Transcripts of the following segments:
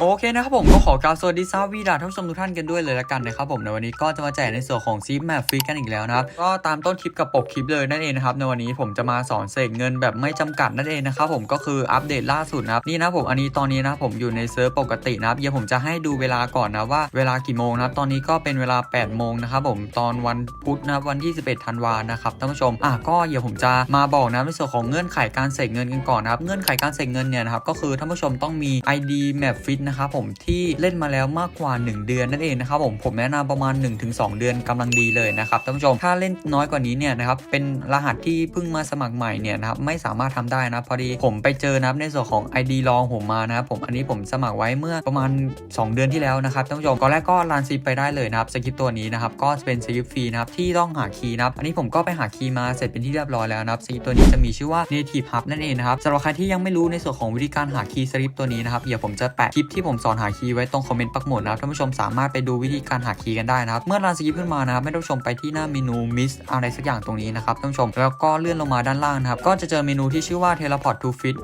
โอเคนะครับผมก็ขอกล่าวสวัสดีซาวีดาท่านผู้ชมทุกท่านกันด้วยเลยละกันนะครับผมในวันนี้ก็จะมาแจกในส่วนของซีฟแมปฟรีกันอีกแล้วนะครับก็ตามต้นคลิปกับปกคลิปเลยนั่นเองนะครับในวันนี้ผมจะมาสอนเสกเงินแบบไม่จำกัดนั่นเองนะครับผมก็คืออัปเดตล่าสุดนะครับนี่นะผมอันนี้ตอนนี้นะผมอยู่ในเซิร์ฟปกตินะครับเดี๋ยวผมจะให้ดูเวลาก่อนนะว่าเวลากี่โมงนะครับตอนนี้ก็เป็นเวลา8โมงนะครับผมตอนวันพุธนะวันที่11ธันวานะครับท่านผู้ชมอะก็เดี๋ยวผมจะมาบอกนะในส่วนของเงื่อนไขการเสกเงินกันก่อนนะครับเงื่อนไขการเสกเงินเนี่ยนะครับก็คือท่านผู้ชมต้องมี ID Map Fit นะครับผมที่เล่นมาแล้วมากกว่า 1 เดือนนั่นเองนะครับผมผมแนะนำประมาณ 1-2 เดือนกำลังดีเลยนะครับท่านผู้ชมถ้าเล่นน้อยกว่านี้เนี่ยนะครับเป็นรหัสที่เพิ่งมาสมัครใหม่เนี่ยนะครับไม่สามารถทำได้นะพอดีผมไปเจอนับในส่วนของ ID ลองผมมานะครับผมอันนี้ผมสมัครไว้เมื่อประมาณ 2 เดือนที่แล้วนะครับท่านผู้ชมก่อนแรกก็รันซิปไปได้เลยนะครับสคริปตัวนี้นะครับก็เป็นสคริปฟรีนะครับที่ต้องหาคีย์นะครับอันนี้ผมก็ไปหาคีย์มาเสร็จเป็นที่เรียบร้อยแล้วนะครับสคริปตัวนี้จะมีชื่อว่า Native Hub นั่นเองนะครับสำหรับใครที่ยังไม่รู้ในส่วนของวิธีการหาคีย์สคริปตัวนี้นะครับเดี๋ยวผมจะแปะคลิปที่ผมสอนหาคีย์ไว้ตรงคอมเมนต์ปักหมุดนะครับท่านผู้ชมสามารถไปดูวิธีการหาคีย์กันได้นะครับ เมื่อรันสคริปขึ้นมานะครับให้ท่านผู้ชมไปที่หน้าเมนู Miss อะไรสักอย่างตรงนี้นะครับท่านผู้ชมแล้วก็เลื่อนลงมาด้านล่างนะครับก็จะเจอเมนูที่ชื่อว่า Teleport to Fit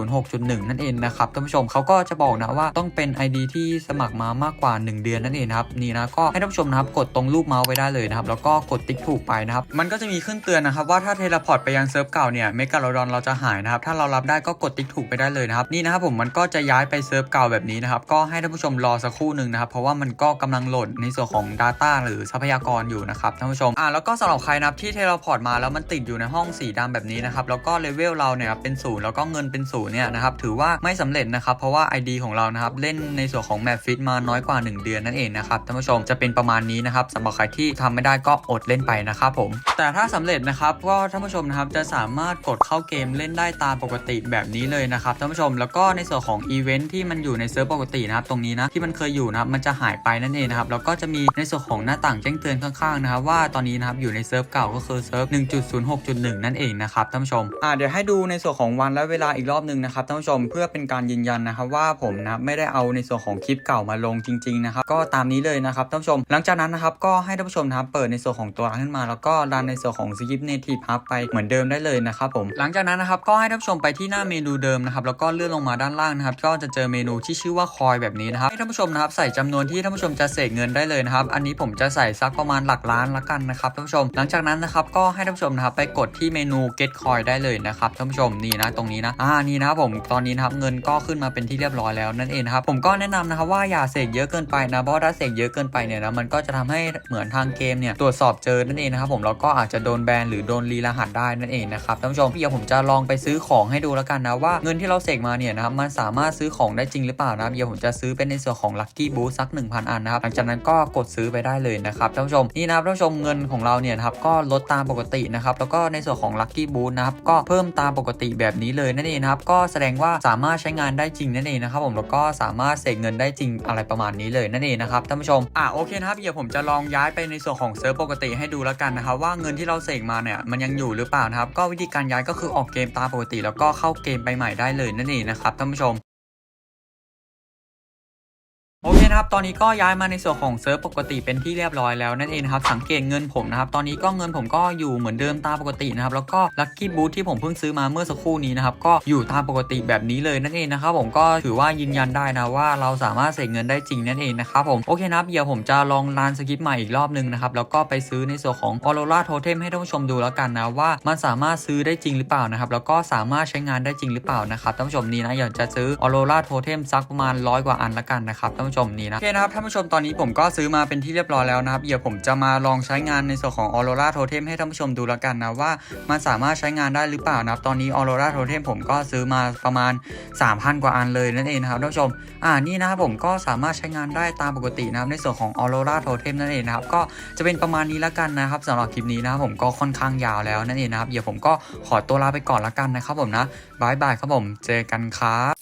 1.06.1 นั่นเองนะครับท่านผู้ชมเขาก็จะบอกนะว่าต้องเป็น ID ที่สมัครมามากกว่า 1 เดือนนั่นเองนะครับนี่นะก็ให้ท่านผู้ชมนะครับกดตรงรูปเมาส์ไว้ได้เลยนะครับแล้วก็กดติ๊กถูกไปนะครับมันก็จะมีขึ้นเตือนนะครับว่าถ้าเทเลพอร์ตไปยังเซิร์ฟเก่าเนี่ยเมกาโลดอนเราจะหายนะครับถ้าเรารับได้ก็กดติ๊กถูกไปได้เลยนะครับนี่นะครับผมมันก็จะย้ายไปเซิร์ฟเก่าแบบนี้นะครับ ก็ให้ท่านผู้ชมรอสักครู่หนึ่งนะครับ เพราะว่ามันก็กำลังโหลดในส่วนของ Data หรือทรัพยากรอยู่นะครับท่านผู้ชมอ่าแล้วก็สำหรับใครนะครับที่เทเลพอร์ตมาแล้วมันติดอยู่ในห้องสีดำแบบนี้นะครับแล้วก็เลเวลเราเนี่ยครับเป็นศูนย์แล้วก็เงินเป็นศูนย์เนี่ยนะครับถือว่าไม่สำเร็จนะครับเพราะว่า ID ของเรานะครับเล่นในส่วนของแมปฟิตมาน้อยกว่า 1 เดือนนั่นเองนะครับท่านผู้ชมจะเป็นประมาณนี้นะครับสำหรับใครที่ทำไม่ได้ก็อดเล่นไปนะครับผมแต่ถ้าสำเร็จนะครับก็ท่านผู้ชมนะครับจะสามารถกดเข้าเกมเล่นได้ตามปกติแบบนี้เลยนะครับท่านผู้ชมแล้วก็ในส่วนของอีเวนท์ที่มันอยู่ในเซิร์ฟปกตินะครับตรงนี้นะที่มันเคยอยู่นะครับมันจะหายไปนั่นเองนะครับแล้วก็จะมีในส่วนของหน้าต่างแจ้งเตือนข้างๆนะครับว่าตอนนี้นะครับอยู่ในเซิร์ฟเก่าก็คือเซิร์ฟ1.06.1 นั่นเองนะครับท่านผู้ชมอ่าเดี๋ยวให้ดูในส่วนของวันและเวลาอีกรอบหนึ่งนะครับท่านผู้ชมเพื่อเป็นการยืนยันนะครับว่าผมนะไม่ได้เอาในส่วนของคลิปเก่ามาลงจริงๆนะครับก็ตามนี้เลยนะครับท่านผู้ชม หลังจากนั้นนะครับก็ให้ท่านผู้ชมนะครับเปิดในส่วนของตัวร้านขึ้นมา แล้วก็ดันในส่วนของ Skip Native Hub ไปเหมือนเดิมได้เลยนะครับผมหลังจากนั้นนะครับก็ให้ท่านผู้ชมไปที่หน้าเมนูเดิมนะครับแล้วก็เลื่อนลงมาด้านล่างนะครับก็จะเจอเมนูที่ชื่อว่าคอยแบบนี้นะครับให้ท่านผู้ชมนะครับใส่จำนวนที่ท่านผู้ชมจะเสกเงินได้เลยนะครับ อันนี้ผมจะใส่สักประมาณหลักล้านละกันนะครับท่านผู้ชม หลังจากนั้นนะครับก็ให้ท่านผู้ชมนะครับไปกดที่เมนู get coin ได้เลยนะครับท่านผู้ชมนี่นะตรงนี้นะอ่านี่นะครับผมตอนนี้นะครับเงินก็ขึ้นมาเป็นที่เรียบร้อยแล้วนั่นเองครับผมก็แนะนำนะครับว่าอย่าเสกเยอะเกินไปนะเพราะถ้าเสกเยอะเกินไปเนี่ยนะมันก็จะทำให้เหมือนทางเกมเนี่ยตรวจสอบเจอนั่นเองนะครับผมแล้วก็อาจจะโดนแบนหรือโดนรีรหัสได้นั่นเองนะครับท่านผู้ชมเดี๋ยวผมจะลองไปซื้อของให้ดูแล้วกันนะว่าเงินที่เราเสกมาเนี่ยนะครับมันสามารถซื้อของได้จริงหรือเปล่านะครับเดี๋ยวผมจะซื้อเป็นในส่วนของ Lucky Boost สัก 1,000 อันนะครับหลังจากนั้นก็กดซื้อไปได้เลยนะครับท่านผู้ชมนี่นะครับท่านผู้ชมเงินของเราเนี่ยครับก็ลดตามปกตินะครับแล้วก็ในส่วนของ Lucky Boost นะครับก็เพิ่มตามปกติแบบนี้เลยนั่นเองนะครับก็แสดงว่าสามารถใช้งานได้จริงนั่นเองนะครับผมแล้วก็สามารถเสกเงินได้จริงอะไรประมาณนี้เลยนั่นเองนะครับท่านผู้ชมอะโอเคนะครับเดี๋ยวผมจะลองย้ายไปในส่วนของเซิร์ฟปกติให้ดูแล้วกันนะครับว่าเงินที่เราเสกมาเนี่ยมันยังอยู่หรือเปล่านะครับก็วิธีการย้ายก็คือออกเกมตามปกติ แล้วก็เข้าเกมไปใหม่ได้เลยนั่นเองนะครับท่านผู้ชม โอเคนะครับ ตอนนี้ก็ย้ายมาในส่วนของเซิร์ฟปกติเป็นที่เรียบร้อยแล้วนั่นเองนะครับ สังเกตเงินผมนะครับ ตอนนี้ก็เงินผมก็อยู่เหมือนเดิมตามปกตินะครับ แล้วก็ลัคกี้บูธที่ผมเพิ่งซื้อมาเมื่อสักครู่นี้นะครับ ก็อยู่ตามปกติแบบนี้เลยนั่นเองนะครับผมก็ถือว่ายืนยันได้นะว่าเราสามารถเสกเงินได้จริงนั่นเองนะครับผม โอเคนะครับ เดี๋ยวผมจะลองรันสกิปใหม่อีกรอบหนึงนะครับ แล้วก็ไปซื้อในส่วนของออโรราโทเทมให้ท่านผู้ชมดูแล้วกันนะว่ามันสามารถซื้อได้จริงหรือเปล่านะครับ แล้วก็สามารถใช้งานได้จริงหรือเปล่านะครับท่านผู้ชมนี่นะอยากจะซื้อออโรราโทเทมสักประมาณร้อยกว่าอันละกันนะครับท่านผู้ชมนี่นะโอเคนะครับท่านผู้ชมตอนนี้ผมก็ซื้อมาเป็นที่เรียบร้อยแล้วนะครับเดี๋ยวผมจะมาลองใช้งานในส่วนของ Aurora Totem ให้ท่านผู้ชมดูแล้วกันนะว่ามันสามารถใช้งานได้หรือเปล่านะครับตอนนี้ Aurora Totem ผมก็ซื้อมาประมาณ 3,000 กว่าอันเลยนั่นเองนะครับท่านผู้ชมอ่านี่นะครับผมก็สามารถใช้งานได้ตามปกตินะครับในส่วนของ Aurora Totem นั่นเองนะครับก็จะเป็นประมาณนี้แล้วกันนะครับสำหรับคลิปนี้นะครับผมก็ค่อนข้างยาวแล้วนั่นเองนะครับเดี๋ยวผมก็ขอตัวลาไปก่อนละกันนะครับผมนะบายบายครับผมเจอกันครับ